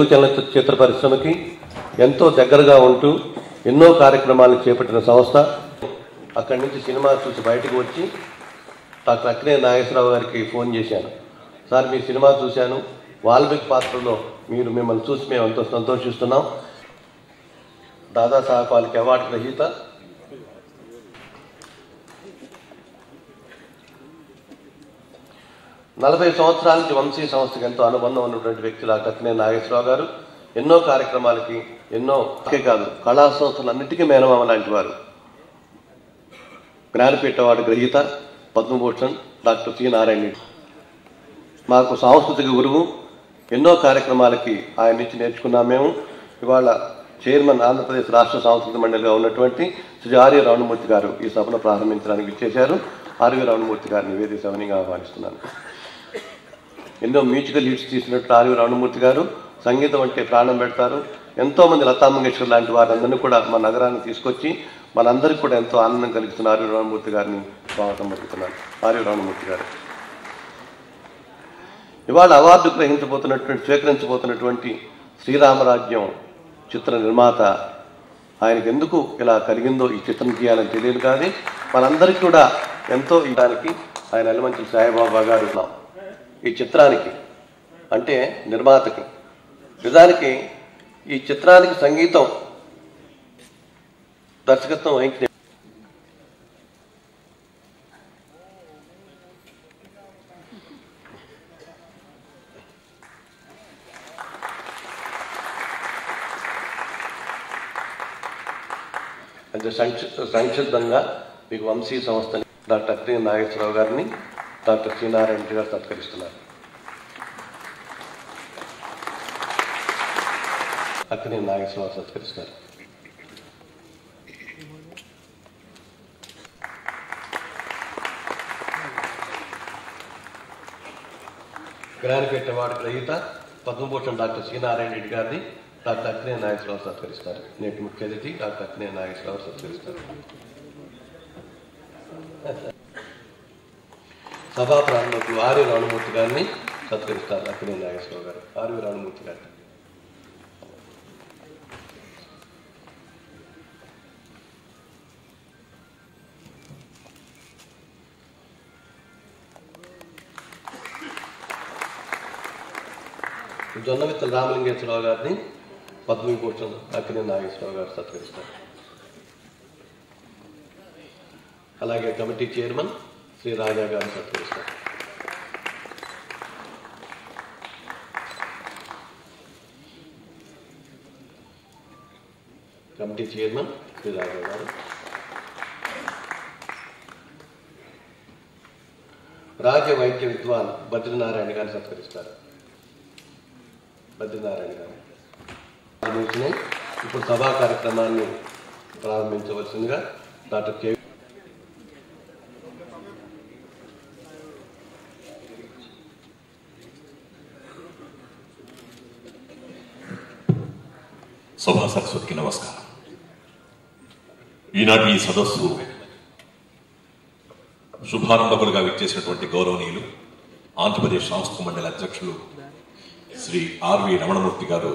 చలనచిత్ర పరిశ్రమకి ఎంతో దగ్గరగా ఉంటూ ఎన్నో కార్యక్రమాలు చేపట్టిన సంస్థ. అక్కడి నుంచి సినిమా చూసి బయటకు వచ్చి డాక్టర్ అక్కినే నాగేశ్వరరావు గారికి ఫోన్ చేశాను. సార్ మీ సినిమా చూశాను. వాల్మీకి పాత్రలో మీరు మిమ్మల్ని చూసి మేము ఎంతో సంతోషిస్తున్నాం దాదాసాహెబ్ ఫాల్కే అవార్డు గ్రహీత నలభై సంవత్సరాల నుంచి వంశీ సంస్థకి ఎంతో అనుబంధం ఉన్నటువంటి వ్యక్తులు ఆ కత్తినే నాగేశ్వరరావు గారు ఎన్నో కార్యక్రమాలకి ఎన్నో కాదు కళా సంస్థలన్నిటికీ మేనమామ లాంటి వారు. జ్ఞానపీఠ వాడు గ్రహీత పద్మభూషణ్ డాక్టర్ సి నారాయణ మాకు సాంస్కృతిక గురువు. ఎన్నో కార్యక్రమాలకి ఆయన నుంచి నేర్చుకున్నాం మేము. ఇవాళ చైర్మన్ ఆంధ్రప్రదేశ్ రాష్ట్ర సాంస్కృతిక మండలిగా ఉన్నటువంటి శ్రీ ఆర్య రావణమూర్తి గారు ఈ సభను ప్రారంభించడానికి ఇచ్చేశారు ఆర్య రావణమూర్తి గారిని వేదిక ఆహ్వానిస్తున్నాను. ఎన్నో మ్యూజికల్ హిట్స్ తీసినట్టు ఆర్వి రావణమూర్తి గారు సంగీతం అంటే ప్రాణం పెడతారు. ఎంతో మంది లతా మంగేష్కర్ లాంటి వారందరినీ కూడా మా నగరాన్ని తీసుకొచ్చి మనందరికీ కూడా ఎంతో ఆనందం కలిగిస్తున్న ఆర్వి రామమూర్తి గారిని స్వాగతం పలుకుతున్నాను. ఆర్వి రావణమూర్తి గారు. ఇవాళ అవార్డు గ్రహించబోతున్నటువంటి స్వీకరించబోతున్నటువంటి శ్రీరామరాజ్యం చిత్ర నిర్మాత ఆయనకి ఎందుకు ఇలా కలిగిందో ఈ చిత్రం తీయాలని తెలియదు కానీ మనందరికీ కూడా ఎంతో ఇవ్వడానికి ఆయన ఎలమంచి సాయిబాబా గారు ఉన్నాం ఈ చిత్రానికి అంటే నిర్మాతకి. నిజానికి ఈ చిత్రానికి సంగీతం దర్శకత్వం వహించిన అంటే సంక్షి సంక్షిప్తంగా మీకు వంశీ సంస్థని డాక్టర్ అక్కినే నాగేశ్వరరావు గారిని డాక్టర్ శ్రీనారాయణ గారు సత్కరిస్తున్నారు. అక్కినే నాగేశ్వరరావు సత్కరిస్తారు జ్ఞానపీఠ అవార్డు గ్రహీత పద్మభూషణ్ డాక్టర్ శ్రీనారాయణ రెడ్డి గారిని డాక్టర్ అక్కినే నాగేశ్వరరావు సత్కరిస్తారు నేటి ముఖ్య అతిథి డాక్టర్ అక్కినే నాగేశ్వరరావు సత్కరిస్తారు సభా ప్రారంభకులు ఆర్వి రాణమూర్తి గారిని సత్కరిస్తారు అక్కినే నాగేశ్వరరావు గారు. ఆర్వి రాణమూర్తి గారు. జొన్నవిత్తల రామలింగేశ్వరరావు గారిని పద్మవిభూషణ్ అక్కినే నాగేశ్వరరావు గారు సత్కరిస్తారు. అలాగే కమిటీ చైర్మన్ శ్రీ రాజా గారు సత్కరిస్తారు కమిటీ చైర్మన్ శ్రీ రాజా గారు రాజ వైద్య విద్వాన్ బద్రీనారాయణ గారిని సత్కరిస్తారు. బద్రీనారాయణ గారు. ఇప్పుడు సభా కార్యక్రమాన్ని ప్రారంభించవలసిందిగా డాక్టర్ కె. సభా సరస్వతికి నమస్కారం. ఈనాటి ఈ సదస్సు శుభారంభకులుగా విచ్చేసినటువంటి గౌరవనీయులు ఆంధ్రప్రదేశ్ సాంస్కృతిక మండలి అధ్యక్షులు శ్రీ ఆర్వి రమణమూర్తి గారు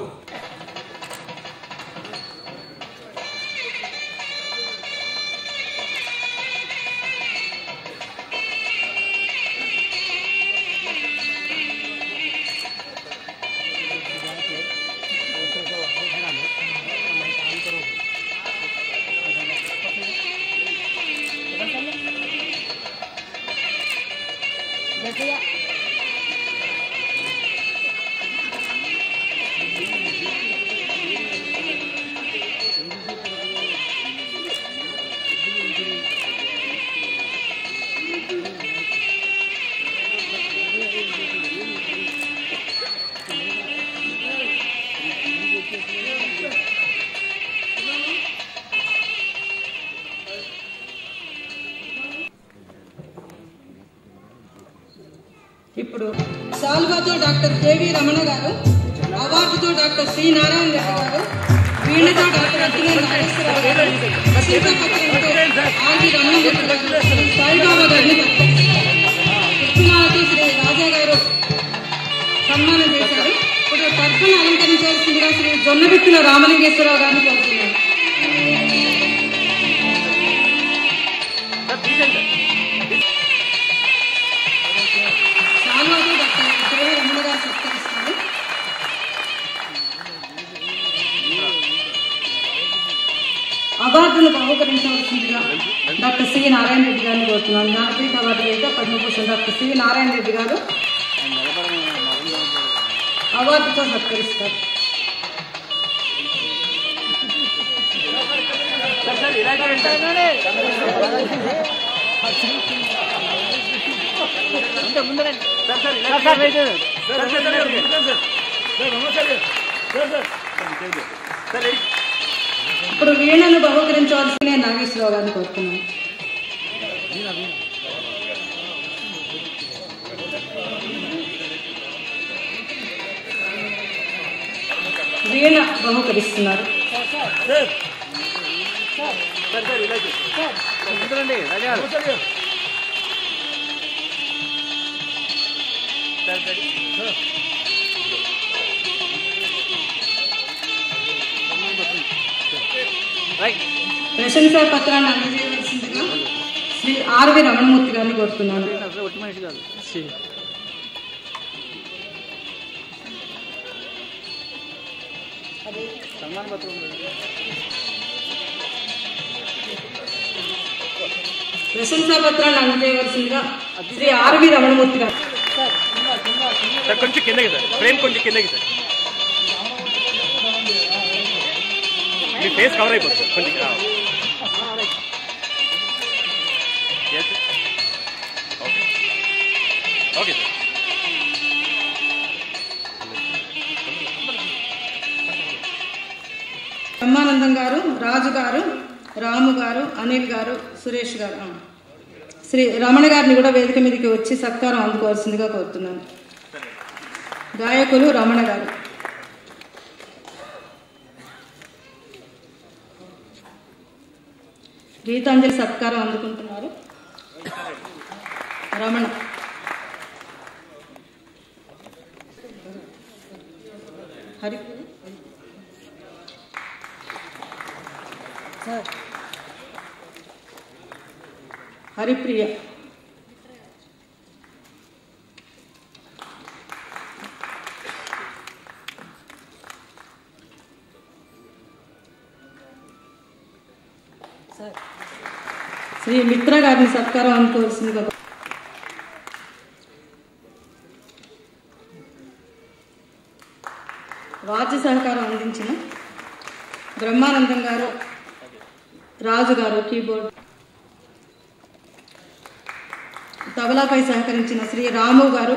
ఇప్పుడు సాల్వాతో డాక్టర్ కేవీ రమణ గారు అవార్డుతో డాక్టర్ శ్రీ నారాయణ రెడ్డి గారు వీణతో డాక్టర్ అక్కినే నాగేశ్వరరావు గారు ఆది గారు శ్రీ సాయిబాబా గారిని పుష్పమాలతో శ్రీ రాజా గారు సన్మానం చేశారు. ఇప్పుడు తర్పణ అలంకరించాల్సిందిగా శ్రీ జొన్నబిత్తుల రామలింగేశ్వరరావు గారిని కోరుతున్నారు డాక్టర్ సి నారాయణ రెడ్డి గారిని కోరుతున్నాను. జ్ఞానపీఠ అవార్డు అయితే పద్మభూషణ్ డాక్టర్ సి నారాయణ రెడ్డి గారు. అవార్డుతో సత్కరిస్తారు. ఇప్పుడు వీణను బహుకరించవలసిన నాగేశ్వరరావు గారిని కోరుతున్నాను. వీణ బహుకరిస్తున్నారు ప్రశంసా పత్రాన్ని అందజేయవలసిందిగా శ్రీ ఆర్వి రమణమూర్తి గారిని కోరుతున్నాను. ప్రశంసా పత్రాన్ని అందజేయవలసిందిగా శ్రీ ఆర్వి రమణమూర్తి గారు. కొంచెం కిందకి సార్. ఫ్రేమ్ కొంచెం కిందకి సార్. మీ ఫేస్ కవర్ అయిపోతుంది సార్. కొంచెం బ్రహ్మానందం గారు రాజు గారు రాము గారు అనిల్ గారు సురేష్ గారు. శ్రీ రమణ గారిని కూడా వేదిక మీదకి వచ్చి సత్కారం అందుకోవాల్సిందిగా కోరుతున్నాను. గాయకులు రమణ గారు. గీతాంజలి సత్కారం అందుకుంటున్నారు. రమణ. హరి. హరిప్రియ. సార్. శ్రీ మిత్ర గారిని సత్కారం అనుకోవాల్సిందిగా వాద్య సహకారం అందించిన బ్రహ్మానందం గారు రాజు గారు కీబోర్డ్ తబలాపై సహకరించిన శ్రీ రాము గారు.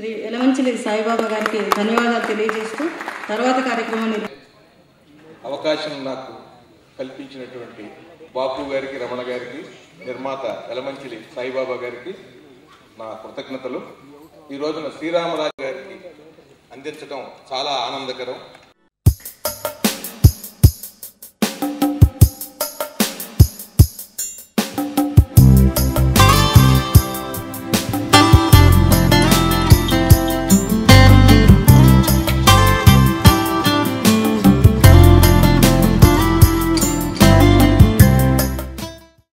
శ్రీ ఎలమంచిలి సాయిబాబా గారికి ధన్యవాదాలు తెలియజేస్తూ తర్వాత కార్యక్రమాన్ని అవకాశం నాకు కల్పించినటువంటి బాపు గారికి రమణ గారికి నిర్మాత ఎలమంచిలి సాయిబాబా గారికి నా కృతజ్ఞతలు. ఈ రోజున శ్రీరామరాజు గారికి అందించడం చాలా ఆనందకరం.